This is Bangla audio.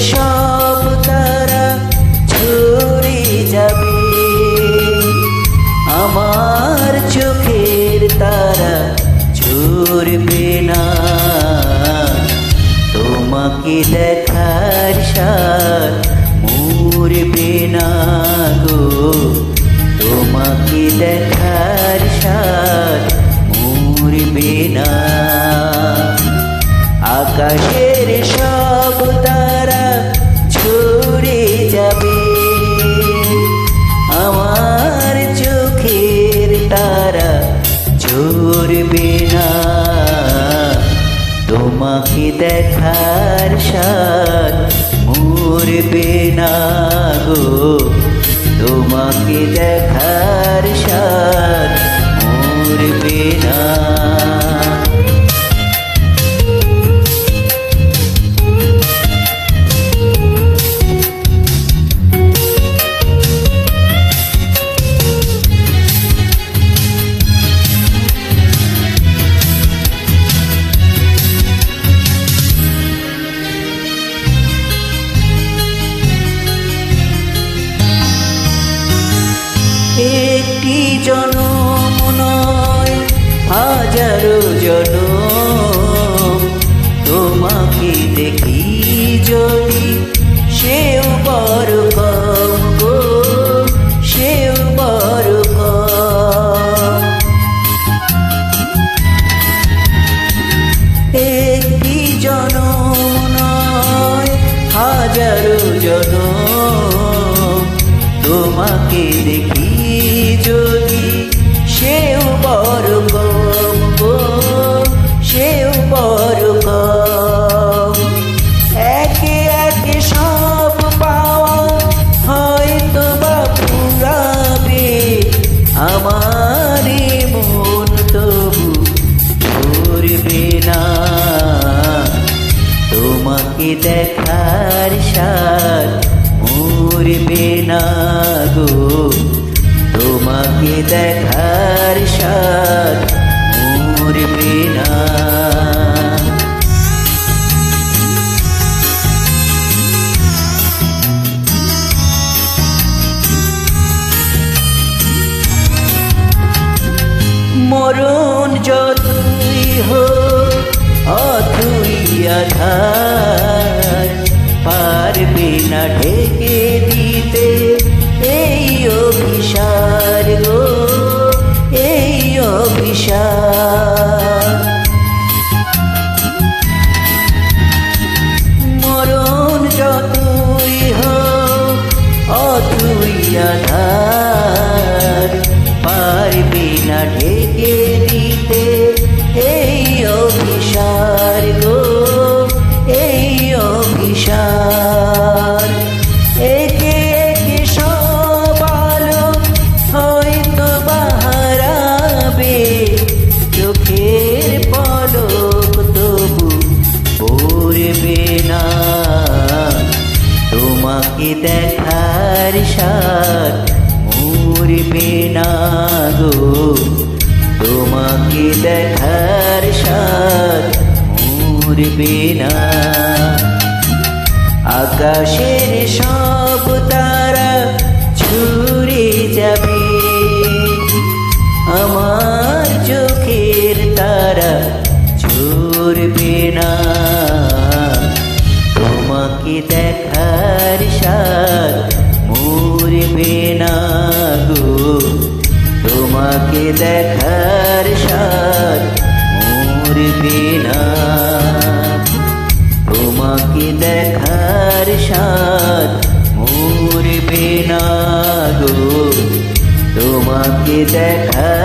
সব তারা ঝরে যাবে। আমার চোখের তারা ঝরবে না। তোমাকে দেখার সার মরবে না গো। তোমাকে দেখার সার মরবে না। আকাশের ঝরবে না। তোমাকে দেখার সার মরবে না গো। একটি জনম নয় হাজারো জনম তোমাকে দেখি যদি সেও বড় কম গো নয় তোমাকে দেখি তোমাকে দেখার সার মরবে না গো। তোমাকে দেখার সার মরবে না। মরণ যতই Nation. দেখার না। আকাশের সব তারা ছুড়ে যাবে। আমার চোখের তারা ঝরবে না। তোমাকে দেখার সার মরবে না গো। তোমাকে মরবে না। তোমাকে দেখার সার মরবে না গো। তোমাকে দেখা